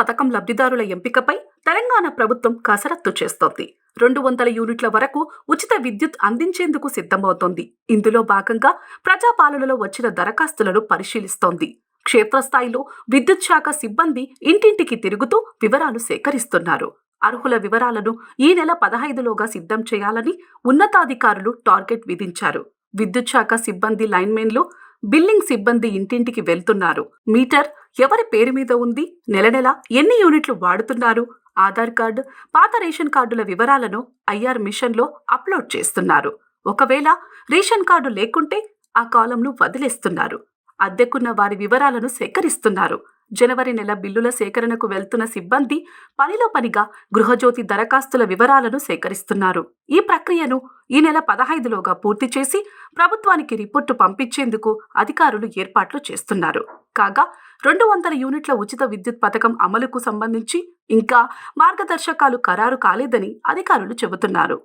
పథకం లబ్ధిదారుల ఎంపికపై తెలంగాణ ప్రభుత్వం కసరత్తు చేస్తోంది. రెండు వందల యూనిట్ల వరకు ఉచిత విద్యుత్ అందించేందుకు సిద్ధమవుతోంది. ఇందులో భాగంగా ప్రజాపాలనలో వచ్చిన దరఖాస్తులను పరిశీలిస్తోంది. క్షేత్రస్థాయిలో విద్యుత్ శాఖ సిబ్బంది ఇంటింటికి తిరుగుతూ వివరాలు సేకరిస్తున్నారు. అర్హుల వివరాలను ఈ నెల పదహైదులోగా సిద్ధం చేయాలని ఉన్నతాధికారులు టార్గెట్ విధించారు. విద్యుత్ శాఖ సిబ్బంది లైన్మెన్లు బిల్లింగ్ సిబ్బంది ఇంటింటికి వెళ్తున్నారు. మీటర్ ఎవరి పేరు మీద ఉంది? నెల నెల ఎన్ని యూనిట్లు వాడుతున్నారు? ఆధార్ కార్డు పాత రేషన్ కార్డుల వివరాలను ఐఆర్ మిషన్లో అప్లోడ్ చేస్తున్నారు. ఒకవేళ రేషన్ కార్డు లేకుంటే ఆ కాలంను వదిలేస్తున్నారు. అద్దెకున్న వారి వివరాలను సేకరిస్తున్నారు. జనవరి నెల బిల్లుల సేకరణకు వెళ్తున్న సిబ్బంది పనిలో పనిగా గృహజ్యోతి దరఖాస్తుల వివరాలను సేకరిస్తున్నారు. ఈ ప్రక్రియను ఈ నెల పదహైదులోగా పూర్తి చేసి ప్రభుత్వానికి రిపోర్టు పంపించేందుకు అధికారులు ఏర్పాట్లు చేస్తున్నారు. కాగా రెండు వందల యూనిట్ల ఉచిత విద్యుత్ పథకం అమలుకు సంబంధించి ఇంకా మార్గదర్శకాలు ఖరారు కాలేదని అధికారులు చెబుతున్నారు.